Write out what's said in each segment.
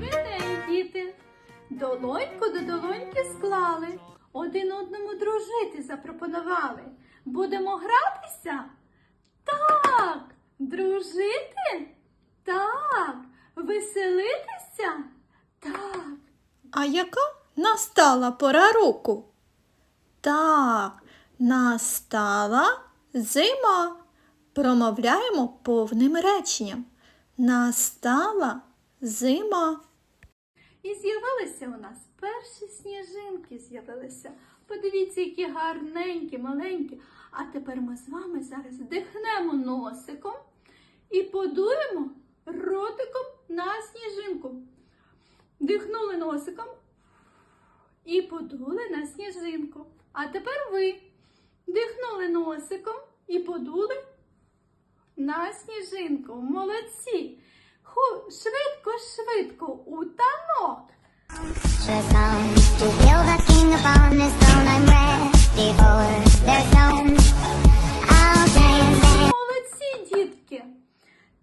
День, діти! Долоньку до долоньки склали, один одному дружити запропонували. Будемо гратися? Так, дружити? Так, веселитися? Так. А яка настала пора року? Так, настала зима. Промовляємо повним реченням. Настала зима. І з'явилися у нас перші сніжинки з'явилися. Подивіться, які гарненькі, маленькі. А тепер ми з вами зараз вдихнемо носиком і подуємо ротиком на сніжинку. Дихнули носиком і подули на сніжинку. А тепер ви дихнули носиком і подули на сніжинку. Молодці! Ху, швидко, швидко у танок. Молодці, дітки.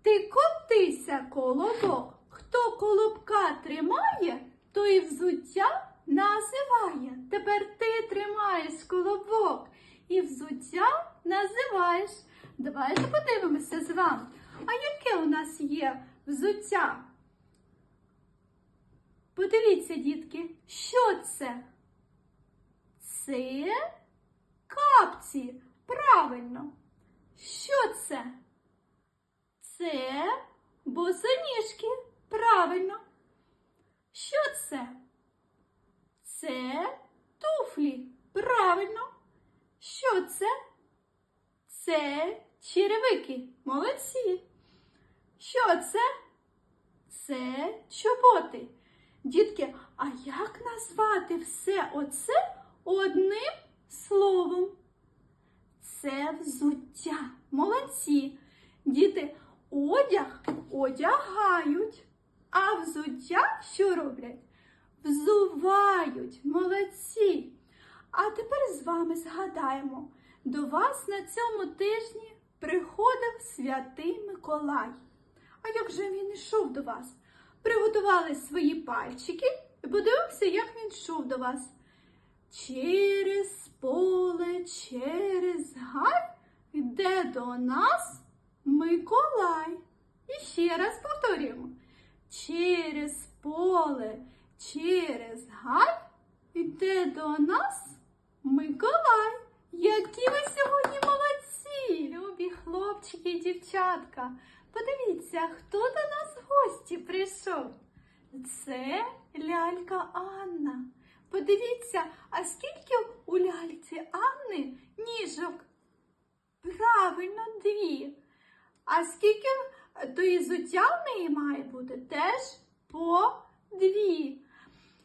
Ти котися, колобок. Хто колобка тримає, той взуття називає. Tепер ти тримаєш колобок і взуття називаєш. Давайте подивимося з вами. А яке у нас є взуття? Подивіться, дітки, що це? Це капці. Правильно. Що це? Це босоніжки. Правильно. Що це? Це туфлі. Правильно. Що це? Це черевики. Молодці. Що це? Це чоботи. Дітки, а як назвати все оце одним словом? Це взуття. Молодці. Діти, одяг одягають, а взуття що роблять? Взувають. Молодці. А тепер з вами згадаємо, до вас на цьому тижні приходив святий Миколай. А як же він йшов до вас? Приготували свої пальчики і подивимося, як він йшов до вас. Через поле, через гай йде до нас Миколай. І ще раз повторюємо. Через поле, через гай йде до нас Миколай. Які ви сьогодні молодці, хлопчики і дівчатка. Подивіться, хто до нас в гості прийшов. Це лялька Анна. Подивіться, а скільки у ляльці Анни ніжок? Правильно, дві. А скільки то і взуття в неї має бути? Теж по дві.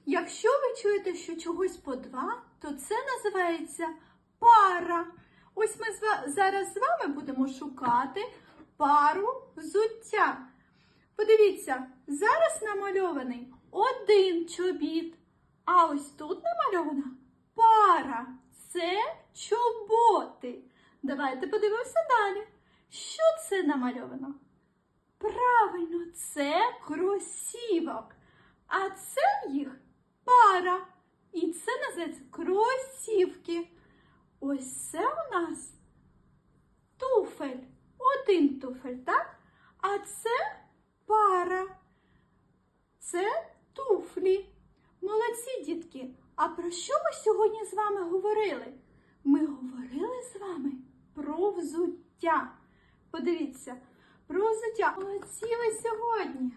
Якщо ви чуєте, що чогось по два, то це називається пара. Ось ми зараз з вами будемо шукати пару взуття. Подивіться, зараз намальований один чобіт, а ось тут намальована пара. Це чоботи. Давайте подивимося далі. Що це намальовано? Правильно, це кросівок. А це їх пара. І це називається кросівки. Ось це у нас туфель. Один туфель, так? А це пара. Це туфлі. Молодці, дітки. А про що ми сьогодні з вами говорили? Ми говорили з вами про взуття. Подивіться, про взуття. Молодці ви сьогодні.